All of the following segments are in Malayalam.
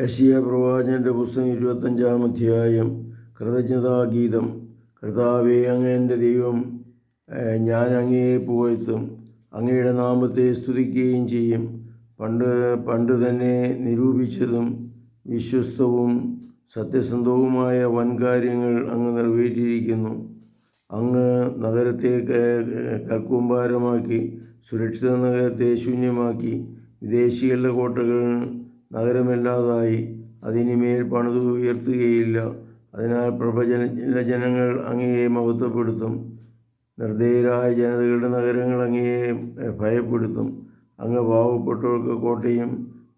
യശിയ പ്രവാചന്റെ പുസ്തകം ഇരുപത്തഞ്ചാം അധ്യായം കൃതജ്ഞതാഗീതം. കർത്താവെ അങ്ങ് എന്റെ ദൈവം ഞാൻ അങ്ങയെ പുകഴ്ത്തും. അങ്ങയുടെ നാമത്തെ സ്തുതിക്കുകയും ചെയ്യും. പണ്ട് പണ്ട് തന്നെ നിരൂപിച്ചതും വിശ്വസ്തവും സത്യസന്ധവുമായ വൻകാര്യങ്ങൾ അങ്ങ് നിറവേറ്റിയിരിക്കുന്നു. അങ്ങ് നഗരത്തെ കൽക്കൂമ്പാരമാക്കി സുരക്ഷിത നഗരത്തെ ശൂന്യമാക്കി വിദേശികളുടെ കോട്ടകൾ നഗരമല്ലാതായി. അതിനിമേൽ പണിത് ഉയർത്തുകയില്ല. അതിനാൽ പ്രഭജന ജനങ്ങൾ അങ്ങയെ മഹത്വപ്പെടുത്തും. നിർദ്ധേയരായ ജനതകളുടെ നഗരങ്ങൾ അങ്ങയെ ഭയപ്പെടുത്തും. അങ്ങ് പാവപ്പെട്ടവർക്ക് കോട്ടയും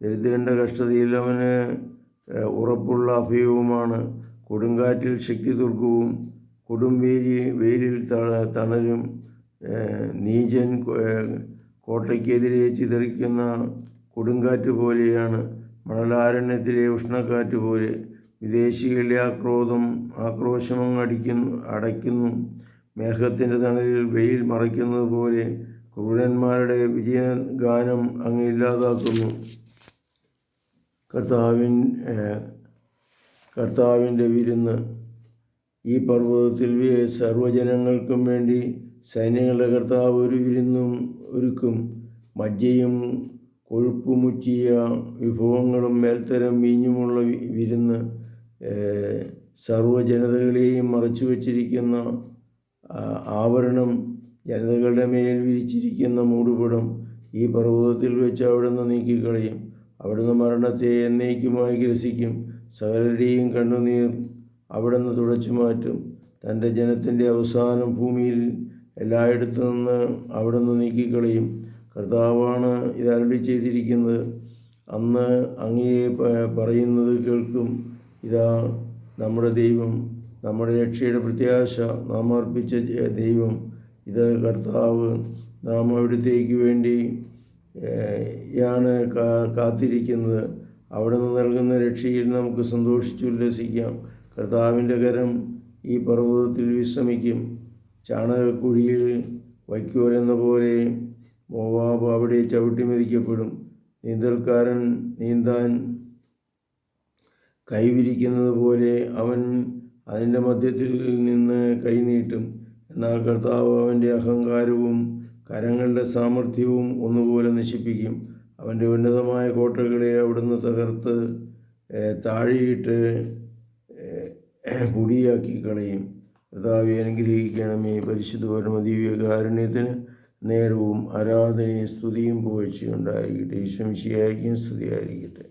ദരിദ്രന്റെ കഷ്ടതയിൽ അവന് ഉറപ്പുള്ള അഭയവുമാണ്. കൊടുങ്കാറ്റിൽ ശക്തി തുർക്കവും കൊടും വേലി വെയിലിൽ തണലും. നീചൻ കോട്ടയ്ക്കെതിരെ ചിതറിക്കുന്ന കൊടുങ്കാറ്റ് പോലെയാണ്. മണലാരണ്യത്തിലെ ഉഷ്ണക്കാറ്റ് പോലെ വിദേശികളുടെ ആക്രോധം ആക്രോശം അടിക്കുന്നു അടയ്ക്കുന്നു. മേഘത്തിന്റെ തണലിൽ വെയിൽ മറയ്ക്കുന്നത് പോലെ ക്രൂരന്മാരുടെ വിജയഗാനം അങ്ങ് ഇല്ലാതാക്കുന്നു. കർത്താവിൻ കർത്താവിന്റെ വിരുന്ന്. ഈ പർവതത്തിൽ സർവജനങ്ങൾക്കും വേണ്ടി സൈന്യങ്ങളുടെ കർത്താവ് ഒരു വിരുന്നും ഒരുക്കും. മജ്ജയും കൊഴുപ്പുമുറ്റിയ വിഭവങ്ങളും മേൽത്തരം വീഞ്ഞുമുള്ള വിരുന്ന് സർവജനതകളെയും മറച്ചു വച്ചിരിക്കുന്ന ആവരണം ജനതകളുടെ മേൽ വിരിച്ചിരിക്കുന്ന മൂടുപടം ഈ പർവതത്തിൽ വെച്ച് അവിടുന്ന് നീക്കിക്കളയും. അവിടുന്ന് മരണത്തെ എന്നേക്കുമായി ഗ്രസിക്കും. സകലരുടെയും കണ്ണുനീർ അവിടുന്ന് തുടച്ചു മാറ്റും. തന്റെ ജനത്തിന്റെ അവസാനം ഭൂമിയിൽ എല്ലായിടത്തു നിന്ന് അവിടുന്ന് നീക്കിക്കളയും. കർത്താവാണ് ഇത് അരുളി ചെയ്തിരിക്കുന്നത്. അന്ന് അങ്ങയെ പറയുന്നത് കേൾക്കും. ഇതാ നമ്മുടെ ദൈവം നമ്മുടെ രക്ഷയുടെ പ്രത്യാശ നാം അർപ്പിച്ച ദൈവം ഇത് കർത്താവ് നാം അവിടുത്തേക്ക് വേണ്ടി യാണ് കാത്തിരിക്കുന്നത്. നിന്ന് നൽകുന്ന രക്ഷയിൽ നമുക്ക് സന്തോഷിച്ചുല്ലസിക്കാം കർത്താവിന്റെ കരം ഈ പർവതത്തിൽ വിശ്രമിക്കും. ചാണകക്കുഴിയിൽ വയ്ക്കൂരെന്ന പോലെ മോവാബ് അവിടെ ചവിട്ടി മെതിക്കപ്പെടും. നീന്തൽക്കാരൻ നീന്താൻ കൈവിരിക്കുന്നത് പോലെ അവൻ അതിന്റെ മധ്യത്തിൽ നിന്ന് കൈനീട്ടും എന്നാൽ കർത്താവ് അവന്റെ അഹങ്കാരവും കരങ്ങളുടെ സാമർഥ്യവും ഒന്നുപോലെ നശിപ്പിക്കും. അവന്റെ ഉന്നതമായ കോട്ടകളെ അവിടുന്ന് തകർത്ത് താഴെയിട്ട് പൊടിയാക്കി കളയും. കർത്താവെ അനുഗ്രഹിക്കണമേ. പരിശുദ്ധ പരമദിവ്യകാരുണ്യത്തിന് നേരവും ആരാധനയും സ്തുതിയും പോഴ്ചയുണ്ടായിരിക്കട്ടെ ഈശ്വംശിയായിരിക്കും സ്തുതിയായിരിക്കട്ടെ.